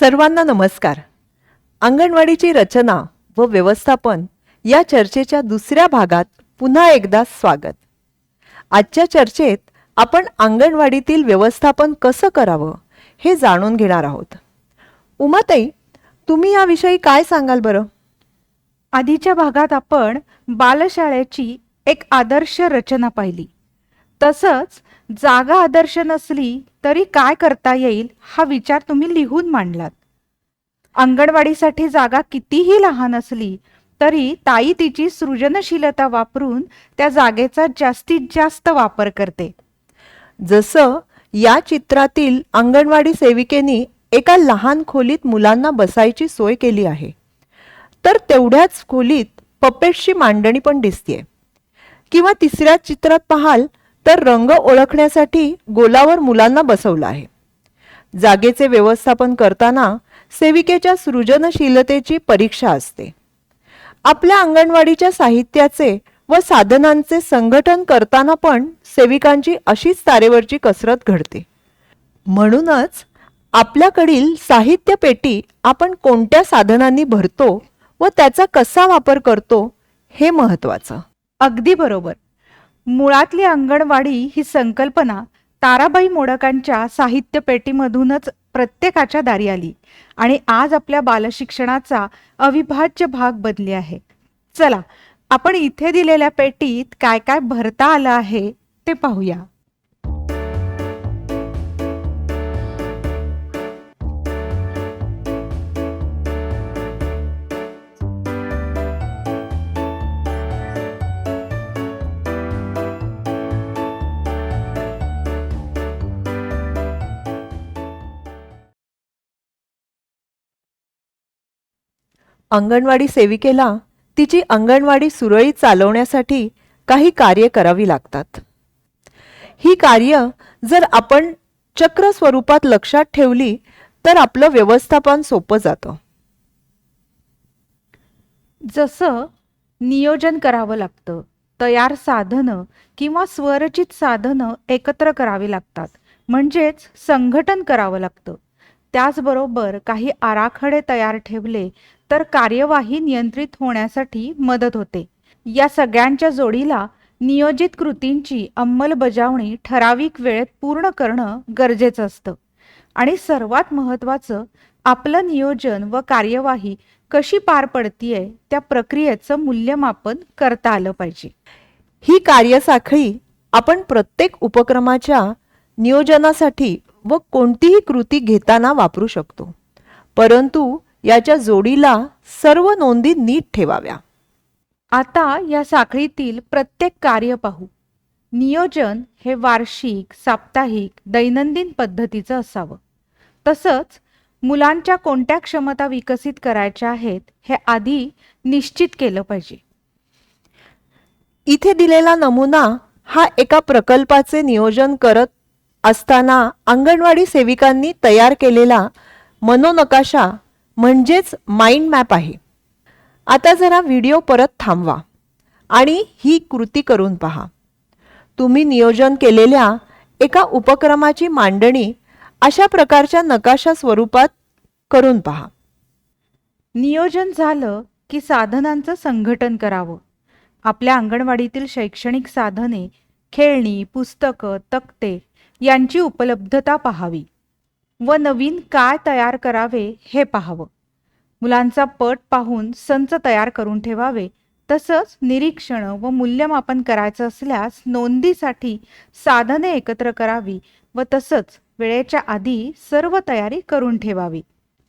सर्वांना नमस्कार. अंगणवाडीची रचना व व्यवस्थापन या चर्चेच्या दुसऱ्या भागात पुन्हा एकदा स्वागत. आजच्या चर्चेत आपण अंगणवाडीतील व्यवस्थापन कसं करावं हे जाणून घेणार आहोत. उमाताई तुम्ही याविषयी काय सांगाल बरं? आधीच्या भागात आपण बालशाळेची एक आदर्श रचना पाहिली. तसंच जागा आदर्श नसली तरी काय करता येईल हा विचार तुम्ही लिहून मांडलात. अंगणवाडीसाठी जागा कितीही लहान असली तरी ताई तिची सृजनशीलता वापरून त्या जागेचा जास्तीत जास्त वापर करते. जसं या चित्रातील अंगणवाडी सेविकेनी एका लहान खोलीत मुलांना बसायची सोय केली आहे. तर तेवढ्याच खोलीत पपेटची मांडणी पण दिसतेय. किंवा तिसऱ्या चित्रात पाहाल तर रंग ओळखण्यासाठी गोलावर मुलांना बसवलं आहे. जागेचे व्यवस्थापन करताना सेविकेच्या सृजनशीलतेची परीक्षा असते. आपल्या अंगणवाडीच्या साहित्याचे व साधनांचे संघटन करताना पण सेविकांची अशीच तारेवरची कसरत घडते. म्हणूनच आपल्याकडील साहित्य पेटी आपण कोणत्या साधनांनी भरतो व त्याचा कसा वापर करतो हे महत्वाचं अगदी बरोबर. मुळातली अंगणवाडी ही संकल्पना ताराबाई मोडकांच्या साहित्य पेटीमधूनच प्रत्येकाच्या दारी आली आणि आज आपल्या बालशिक्षणाचा अविभाज्य भाग बनली आहे. चला आपण इथे दिलेल्या पेटीत काय काय भरता आलं आहे ते पाहूया. अंगणवाडी सेविकेला तिची अंगणवाडी सुरळीत चालवण्यासाठी काही कार्य करावी लागतात. ही कार्य जर आपण चक्र स्वरूपात लक्षात ठेवली तर आपलं व्यवस्थापन सोपं जातं. जसं नियोजन करावं लागतं तयार साधनं किंवा स्वरचित साधनं एकत्र करावी लागतात म्हणजेच संघटन करावं लागतं. त्याचबरोबर काही आराखडे तयार ठेवले तर कार्यवाही नियंत्रित होण्यासाठी मदत होते. या सगळ्यांच्या जोडीला नियोजित कृतींची अंमलबजावणी ठराविक वेळेत पूर्ण करणं गरजेचं असतं. आणि सर्वात महत्त्वाचं आपलं नियोजन व कार्यवाही कशी पार पडतीये त्या प्रक्रियेचं मूल्यमापन करता आलं पाहिजे. ही कार्यसाखळी आपण प्रत्येक उपक्रमाच्या नियोजनासाठी व कोणतीही कृती घेताना वापरू शकतो. परंतु याच्या जोडीला सर्व नोंदी नीट ठेवाव्या. आता या साखळीतील प्रत्येक कार्य पाहू. नियोजन हे वार्षिक साप्ताहिक दैनंदिन पद्धतीचं असावं. तसंच मुलांच्या कोणत्या क्षमता विकसित करायच्या आहेत हे आधी निश्चित केलं पाहिजे. इथे दिलेला नमुना हा एका प्रकल्पाचे नियोजन करत असताना अंगणवाडी सेविकांनी तयार केलेला मनोनकाशा म्हणजेच माइंड मॅप आहे. आता जरा व्हिडिओ परत थांबवा आणि ही कृती करून पहा. तुम्ही नियोजन केलेल्या एका उपक्रमाची मांडणी अशा प्रकारच्या नकाशा स्वरूपात करून पहा. नियोजन झालं की साधनांचं संघटन करावं. आपल्या अंगणवाडीतील शैक्षणिक साधने खेळणी पुस्तकं तक्ते यांची उपलब्धता पाहावी व नवीन काय तयार करावे हे पाहावं. मुलांचा पट पाहून संच तयार करून ठेवावे. तसंच निरीक्षण व मूल्यमापन करायचं असल्यास नोंदीसाठी साधने एकत्र करावी व तसंच वेळेच्या आधी सर्व तयारी करून ठेवावी.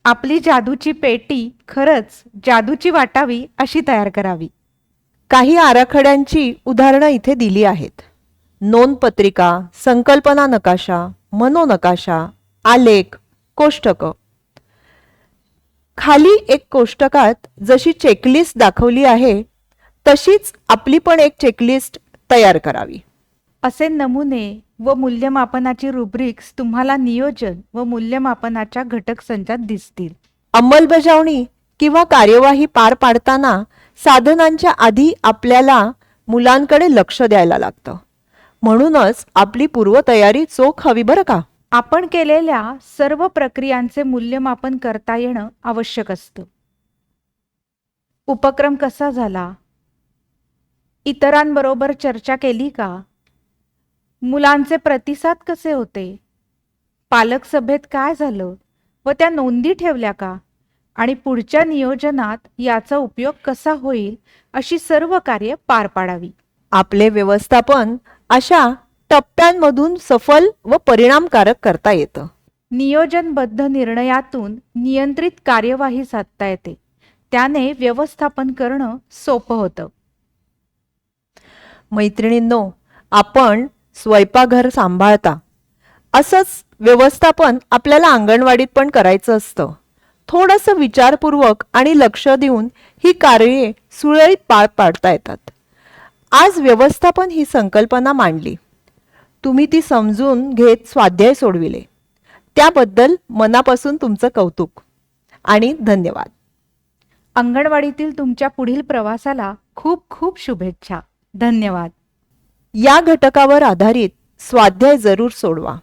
आपली जादूची पेटी खरंच जादूची वाटावी अशी तयार करावी. काही आराखड्यांची उदाहरणं इथे दिली आहेत. नोंदपत्रिका संकल्पना नकाशा मनोनकाशा आलेख कोष्टक खाली एक कोष्टकात जशी चेकलिस्ट दाखवली आहे तशीच आपली पण एक चेकलिस्ट तयार करावी. असे नमुने व मूल्यमापनाची रुब्रिक्स तुम्हाला नियोजन व मूल्यमापनाच्या घटक संचात दिसतील. अंमलबजावणी किंवा कार्यवाही पार पाडताना साधनांच्या आधी आपल्याला मुलांकडे लक्ष द्यायला लागतं. म्हणूनच आपली पूर्वतयारी चोख हवी बरं का? आपण केलेल्या सर्व प्रक्रियांचे मूल्यमापन करता येणं आवश्यक असतं. उपक्रम कसा झाला? इतरांबरोबर चर्चा केली का? मुलांचे प्रतिसाद कसे होते? पालक सभेत काय झालं? व त्या नोंदी ठेवल्या का? आणि पुढच्या नियोजनात याचा उपयोग कसा होईल अशी सर्व कार्य पार पाडावी. आपले व्यवस्थापन अशा टप्प्यांमधून सफल व परिणामकारक करता येतं. नियोजनबद्ध निर्णयातून नियंत्रित कार्यवाही साधता येते. त्याने व्यवस्थापन करणं सोपं होतं. मैत्रिणींनो आपण स्वयंपाकघर सांभाळता. असंच व्यवस्थापन आपल्याला अंगणवाडीत पण करायचं असतं. थोडंसं विचारपूर्वक आणि लक्ष देऊन ही कार्ये सुरळीत पार पाडता येतात. आज व्यवस्थापन ही संकल्पना मांडली. तुम्ही ती समजून घेत स्वाध्याय सोडविले. त्याबद्दल मनापासून तुमचं कौतुक. आणि धन्यवाद. अंगणवाडीतील तुमच्या पुढील प्रवासाला खूप खूप शुभेच्छा. धन्यवाद. या घटकावर आधारित स्वाध्याय जरूर सोडवा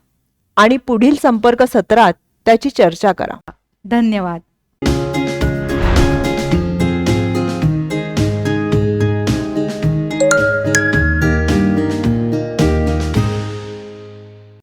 आणि पुढील संपर्क सत्रात त्याची चर्चा करा. धन्यवाद.